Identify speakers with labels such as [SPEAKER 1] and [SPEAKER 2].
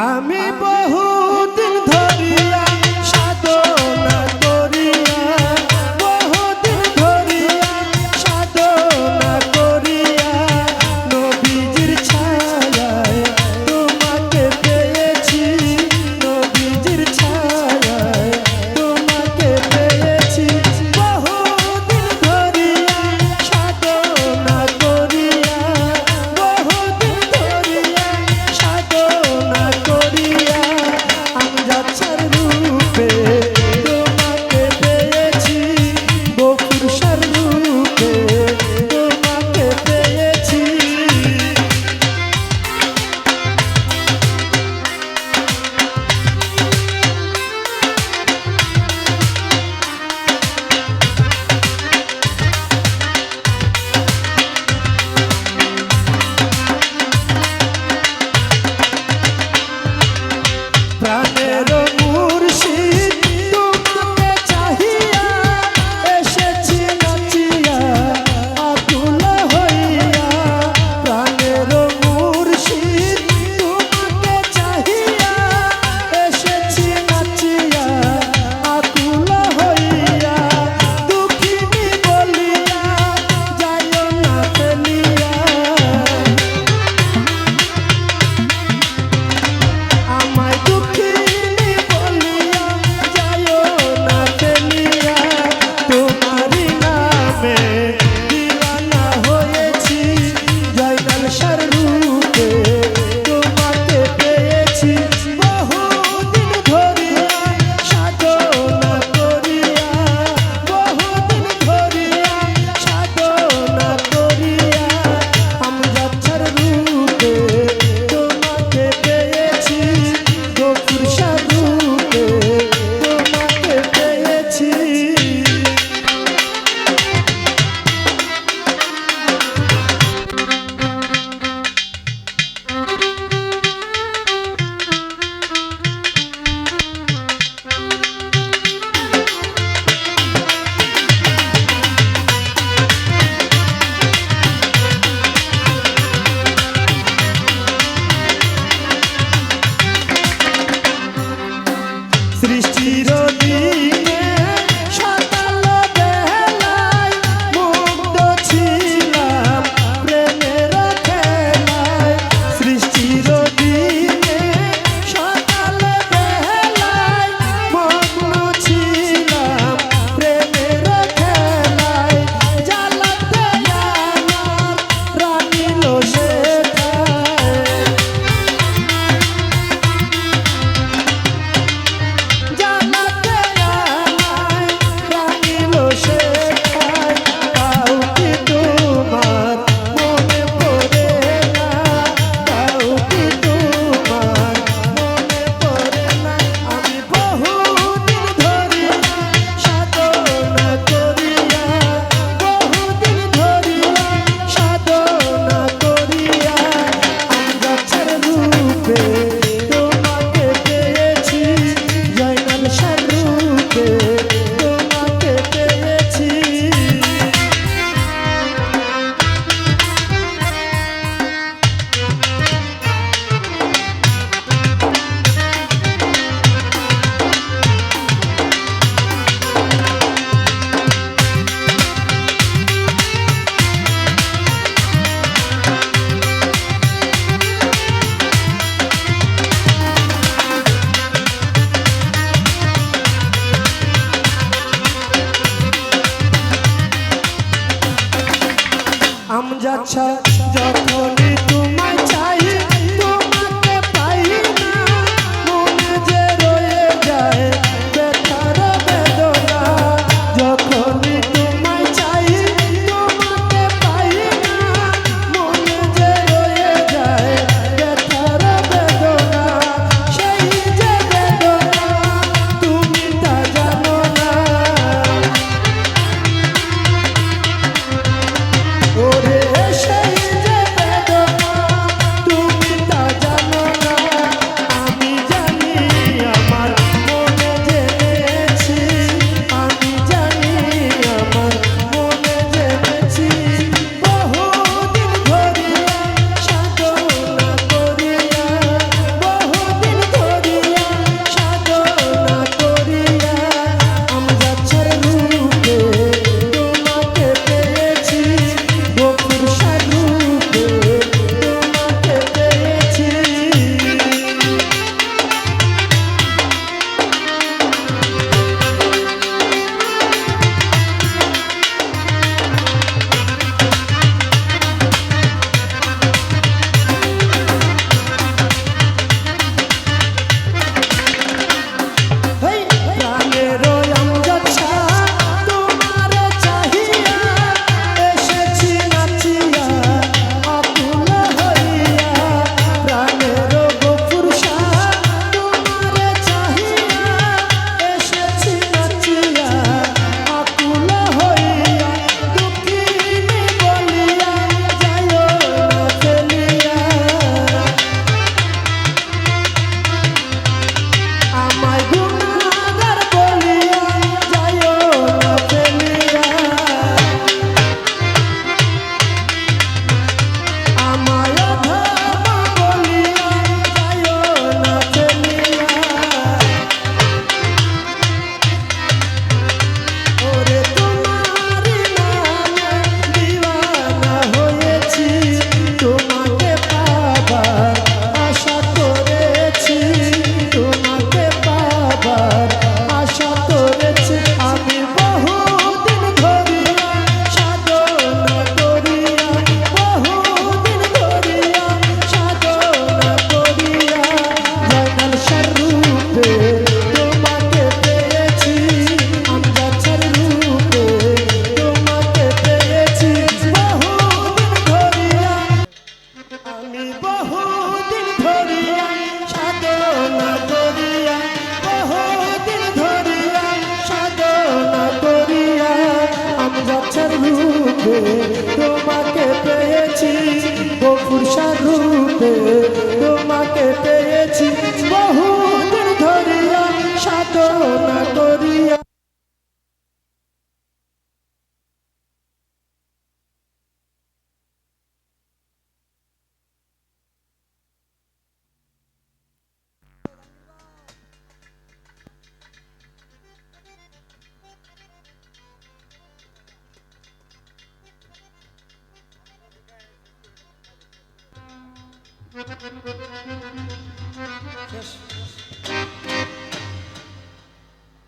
[SPEAKER 1] আমি বহুদিন আমজাছা যখনই তোমায় তোমাকে পেয়েছি বপুরসার রূপে তোমাকে পেয়েছি। বহু ধরিয়া সাধনা Thank you.